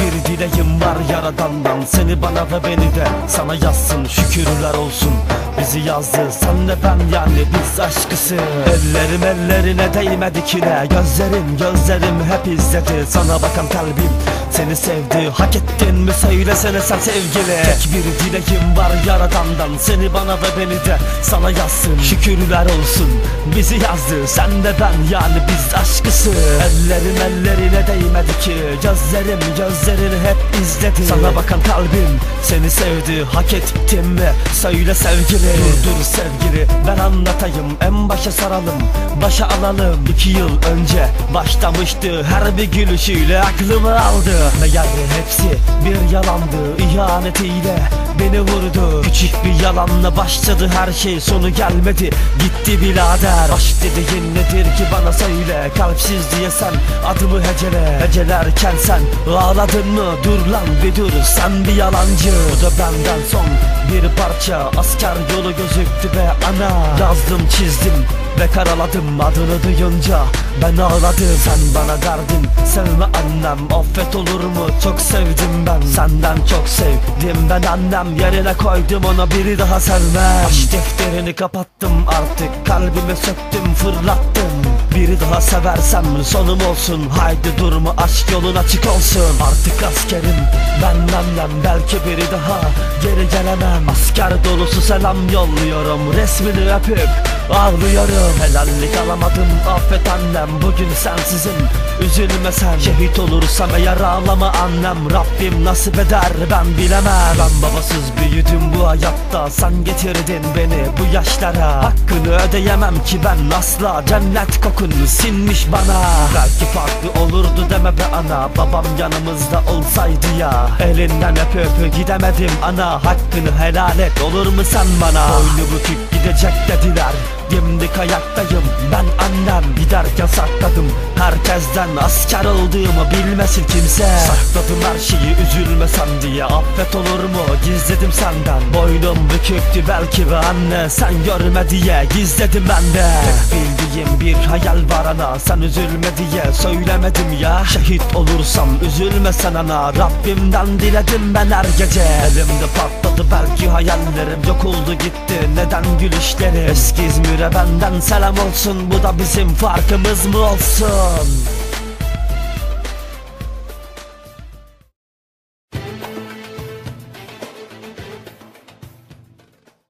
Bir dileğim var yaradandan. Seni bana ve beni de sana yazsın Şükürler olsun. Bizi yazdı Sen de ben yani biz aşkısı. Ellerim ellerine değmedi kine Gözlerim gözlerim hep izledi. Sana bakan kalbim seni sevdi Hak ettin mi? Söylesene sen sevgili. Tek bir dileğim var yaradandan Seni bana ve beni de sana yazsın. Şükürler olsun. Bizi yazdı Sen de ben. Yani biz aşkısı. Ellerim ellerine değmedi ki. Gözlerim gözlerini hep izledi. Sana bakan kalbim seni sevdi Hak ettim mi? Söyle sevgili. Dur dur sevgili. Ben anlatayım En başa saralım. Başa alalım. İki yıl önce başlamıştı Her bir gülüşüyle aklımı aldı Meğer hepsi bir yalandı İhanetiyle beni vurdu. Küçük bir yalanla başladı her şey Sonu gelmedi. Gitti birader Aşk dediğin nedir ki bana söyle? Kalpsiz diye sen adımı hecele Hecelerken sen ağladın mı? Dur lan bir dur sen bir yalancı. Bu da benden son bir parça Asker yolu gözüktü be ana. Yazdım çizdim ve karaladım adını duyunca Ben ağladım. Sen bana derdin Sevme annem. Affet olur mu? Çok sevdim ben. Senden çok sevdim ben annem. Yerine koydum ona biri daha sevmem Aşk defterini kapattım artık. Kalbimi söktüm fırlattım. Biri daha seversem sonum olsun. Haydi durma aşk yolun açık olsun. Artık askerim ben annem. Belki biri daha geri gelemem. Asker dolusu selam yolluyorum. Resmini öpüp ağlıyorum Helallik alamadım. Affet annem Bugün sensizim. Üzülme sen. Şehit olursam eğer ağlama annem. Rabbim nasip eder ben bilemem. Ben babasız büyüdüm bu hayatta. Sen getirdin beni bu yaşlara. Hakkını ödeyemem ki ben asla. Cennet kokun sinmiş bana. Belki farklı olurdu deme be ana. Babam yanımızda olsaydı ya. Elinden öp öp gidemedim ana. Hakkını helal et olur mu sen bana? Boynu bükük gidecek dediler Dimdik ayaktayım ben annem Giderken sakladım herkesten Asker olduğumu bilmesin kimse. Sakladım her şeyi üzülmesem diye Affet olur mu? Gizledim senden Boynum büküktü belki be anne. Sen görme diye gizledim ben de. Tek bildiğim bir hayal var ana Sen üzülme diye söylemedim ya. Şehit olursam üzülme sen ana Rabbimden diledim ben her gece. Elimde patladı belki hayallerim Yok oldu gitti neden gülüşleri? Eski İzmir'e benden selam olsun Bu da bizim farkımız mı olsun